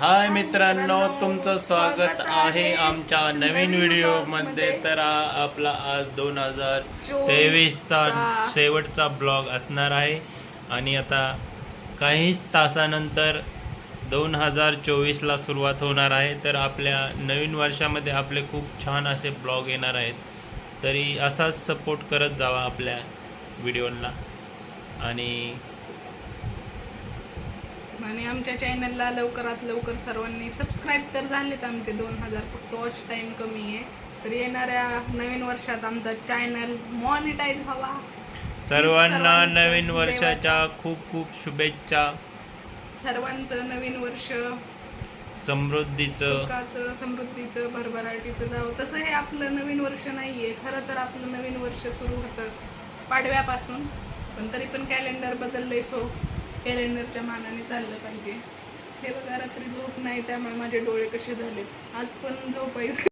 हाय मित्रांनो तुमचं स्वागत आहे आमच्या नवीन व्हिडिओमध्ये तर आपला आज दोन हजार तेवीसचा शेवटचा ब्लॉग असणार आहे. आणि आता काही तासानंतर दोन हजार चोवीसला सुरुवात होणार आहे. तर आपल्या नवीन वर्षामध्ये आपले खूप छान असे ब्लॉग येणार आहेत. तरी असाच सपोर्ट करत जावा आपल्या व्हिडिओला. आणि आणि आमच्या चॅनलला लवकरात लवकर सर्वांनी सबस्क्राईब तर झालेत आमचे दोन हजार फक्त वॉच टाइम कमी आहे. तर येणाऱ्या नवीन वर्षात आमचा चॅनल मॉनिटाईज व्हावा. सर्वांना नवीन वर्षाच्या खूप खूप शुभेच्छा. सर्वांचं नवीन वर्ष. समृद्धीचं. सुखाचं समृद्धीचं भरभराटीचं जावं. तसं हे आपलं नवीन वर्ष नाहीये. खरं तर आपलं नवीन वर्ष सुरू होतं पाडव्यापासून. पण तरी पण कॅलेंडर बदललंय सो कॅलेंडरच्या मानाने चाललं पाहिजे. हे बघा रात्री झोप नाही त्यामुळे माझे डोळे कसे झालेत. आज पण झोप